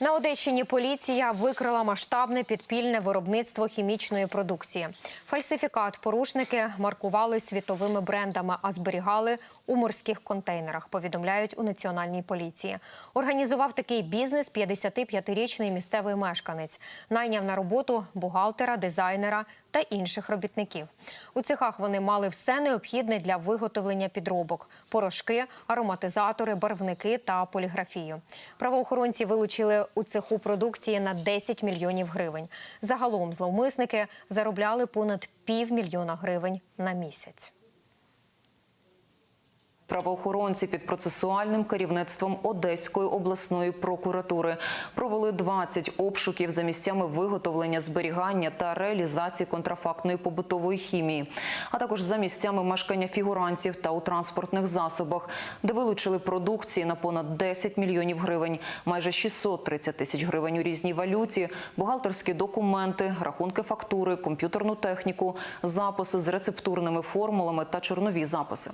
На Одещині поліція викрила масштабне підпільне виробництво хімічної продукції. Фальсифікат порушники маркували світовими брендами, а зберігали у морських контейнерах. Повідомляють у національній поліції. Організував такий бізнес 55-річний місцевий мешканець. Найняв на роботу бухгалтера, дизайнера та інших робітників. У цехах вони мали все необхідне для виготовлення підробок: порошки, ароматизатори, барвники та поліграфію. Правоохоронці вилучили у цеху продукції на 10 мільйонів гривень. Загалом зловмисники заробляли понад півмільйона гривень на місяць. Правоохоронці під процесуальним керівництвом Одеської обласної прокуратури провели 20 обшуків за місцями виготовлення, зберігання та реалізації контрафактної побутової хімії, а також за місцями мешкання фігурантів та у транспортних засобах, де вилучили продукції на понад 10 мільйонів гривень, майже 630 тисяч гривень у різній валюті, бухгалтерські документи, рахунки фактури, комп'ютерну техніку, записи з рецептурними формулами та чорнові записи.